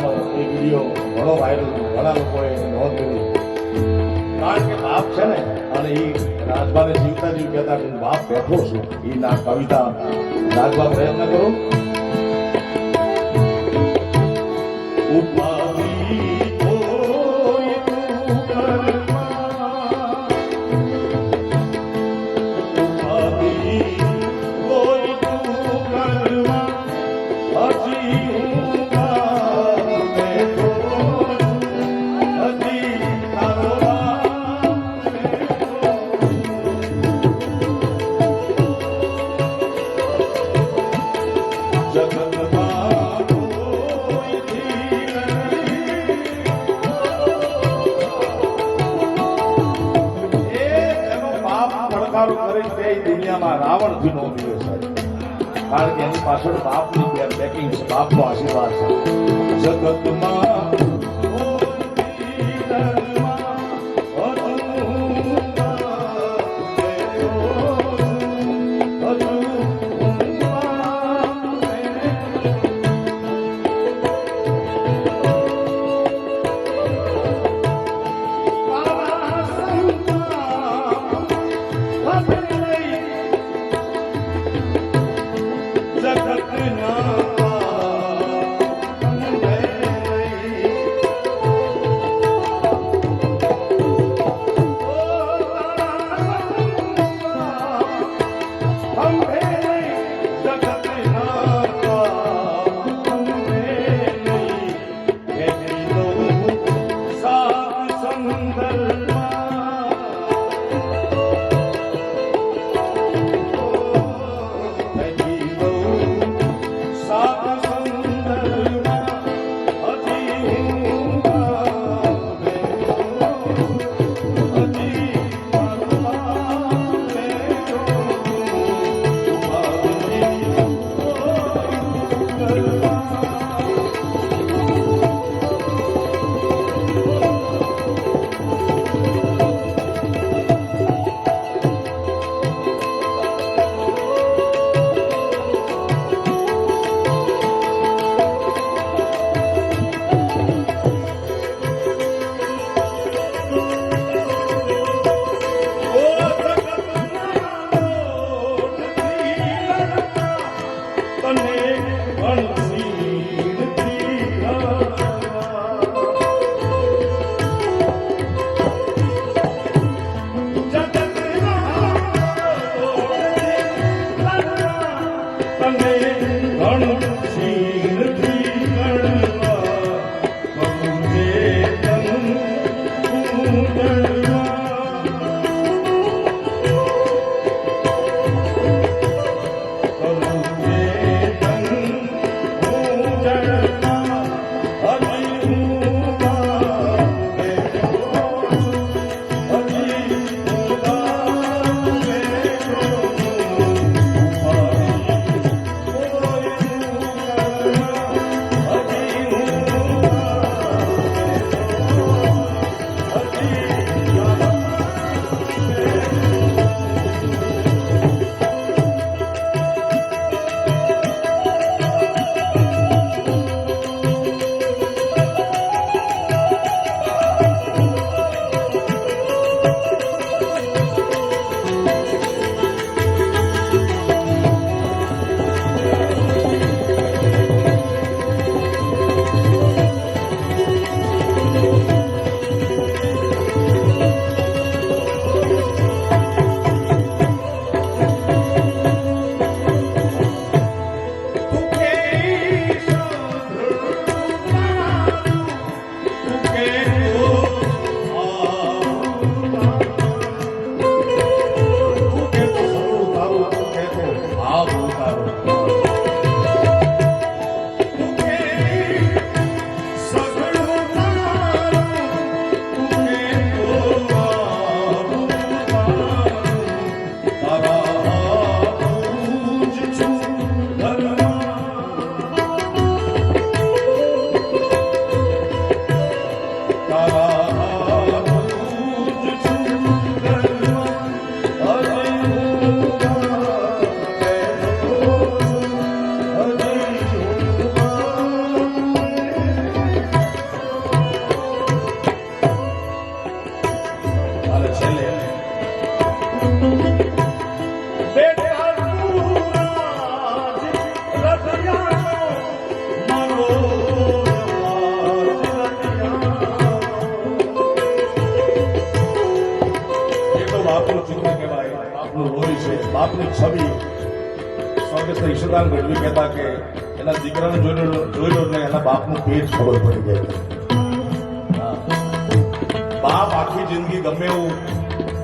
આનો એ વીડિયો ઘણો વાયરલ ઘણા લોકોએ એની નોંધ લીધી. કારણ કે બાપ છે ને, અને એ રાજભાને જીવતા જીવ કહેતા કે હું બાપ બેઠો છું. એ ના કવિતા રાજભા પ્રયત્ન કરો. દુનિયામાં રાવણ નો મળ્યો સાહેબ કારણ કે એની પાછળ બાપની બેકિંગ છે. બાપનો આશીર્વાદ છે. જગતમાં ઈશુદાન ગઢવી કહેતા કે એના દીકરાને જોઈ જોઈ લો એટલે એના બાપનું પેટ ખબર પડી જાય બાપ આખી જિંદગી ગમે એવું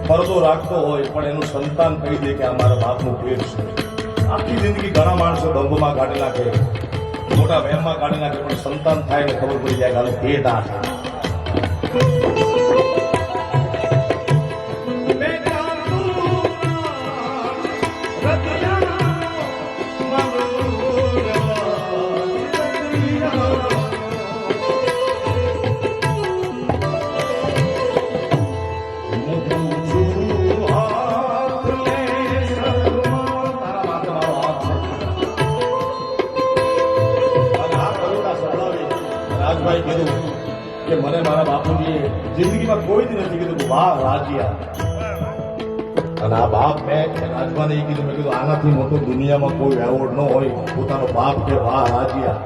ફરજો રાખતો હોય, પણ એનું સંતાન કહી દે કે આ મારા બાપનું પેટ છે. આખી જિંદગી ઘણા માણસો દંભમાં કાઢી નાખે, મોટા વહેમમાં કાઢી નાખે, પણ સંતાન થાય ને ખબર પડી જાય કે પેટ આ છે. રાજભાઈ કીધું કે મને મારા બાપુજીએ જિંદગીમાં કોઈ દી નથી કીધું વાહ રાજ્યા અને આ બાપ મેં રાજભાને એ કીધું કીધું, આનાથી મોટું દુનિયામાં કોઈ એવોર્ડ ન હોય, પોતાનો બાપ કે વાહ રાજ્યા